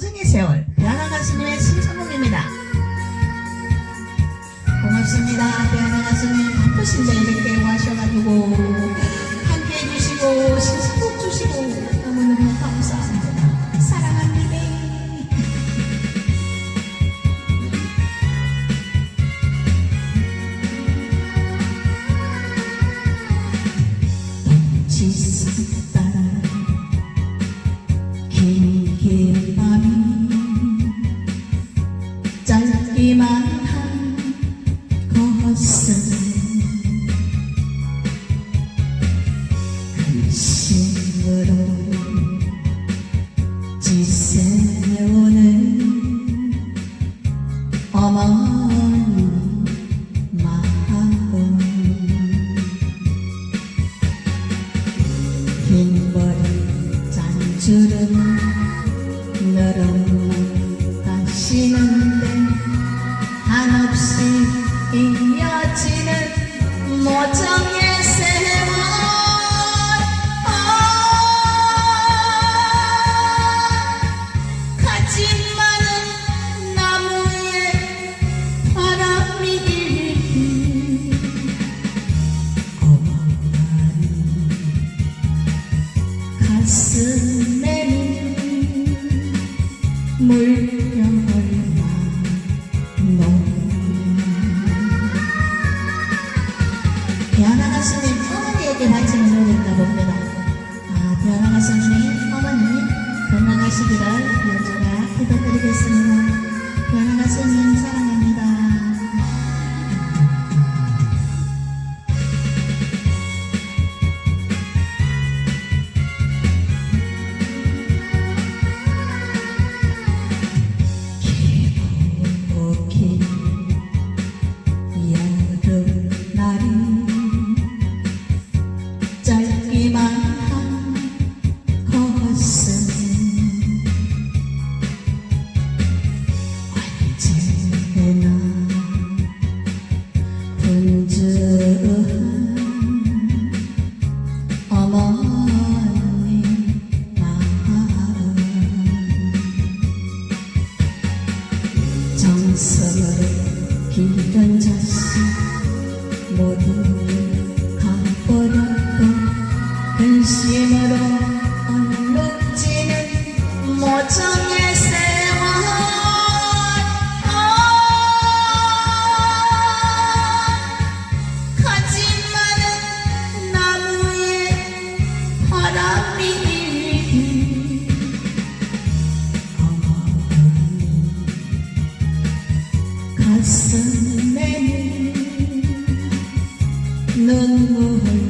허정의 세월 배아나 가수님의 신청곡입니다. 고맙습니다. 배아나 가수님 바쁘신데 이렇게 와셔가지고 함께 해주시고 신청곡 주시고 너무너무 감사합니다. 사랑합니다. 지수 지새우는 어머니 마음 흰 머리 잔줄은 너름 가시는데 한없이 이어지는 모정의 가슴에는 물결만 배아나 가수님 어머니에게 바치는 노래인가 봅니다. 아, 배아나 가수님 어머니 건강하시기를 여주가 기도드리겠습니다. 배아나 가수님 정 The moon.